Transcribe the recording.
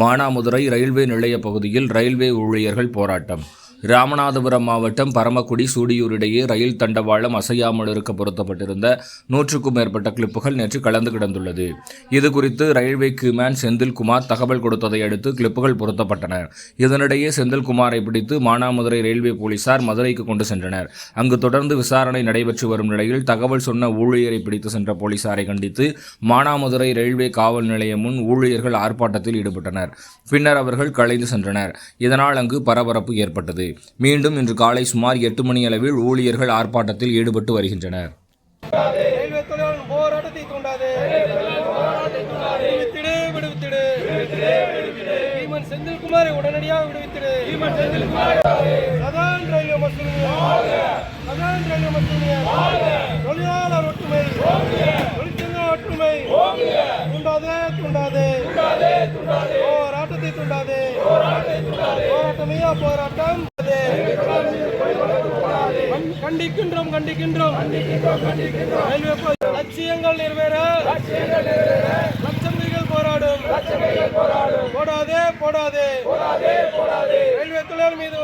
Manamadurai railway நிலைய பகுதியில் railway ஊழியர்கள் போராட்டம். ராமநாதபுரம் மாவட்டம் பரமக்குடி சூடியூர் இடையே ரயில் தண்டவாளம் அசையாமல் இருக்க பொருத்தப்பட்டிருந்த நூற்றுக்கும் மேற்பட்ட கிளிப்புகள் நேற்று கலந்து கிடந்துள்ளது. இது குறித்து ரயில்வே கியூமேன் செந்தில்குமார் தகவல் கொடுத்ததை அடுத்து கிளிப்புகள் பொருத்தப்பட்டன. இதனிடையே செந்தில்குமாரை பிடித்து மானாமதுரை ரயில்வே போலீசார் மதுரைக்கு கொண்டு சென்றனர். அங்கு தொடர்ந்து விசாரணை நடைபெற்று வரும் நிலையில் தகவல் சொன்ன ஊழியரை பிடித்து சென்ற போலீசாரை கண்டித்து மானாமதுரை ரயில்வே காவல் நிலையம் முன் ஊழியர்கள் ஆர்ப்பாட்டத்தில் ஈடுபட்டனர். பின்னர் அவர்கள் கலைந்து சென்றனர். இதனால் அங்கு பரபரப்பு ஏற்பட்டது. மீண்டும் இன்று காலை சுமார் எட்டு மணி அளவில் ஊழியர்கள் ஆர்ப்பாட்டத்தில் ஈடுபட்டு வருகின்றனர். செந்தில்குமாரை உடனடியாக விடுவித்திடு. ரயில்வே ரயில்வே தொழிலாளர் ஒற்றுமை. தொழிற்சங்க ஒற்றுமை. தூண்டாதே தூண்டாதே. போராட்டத்தை தூண்டாதே. போராட்டமையா போராட்டம்? கண்டிக்கின்றோம் கண்டிக்கின்றோம். ரயில்வே லட்சியங்கள் நிறைவேற. லட்சமிகள் போராடும். போடாதே போடாதே. ரயில்வே தொழில் மீது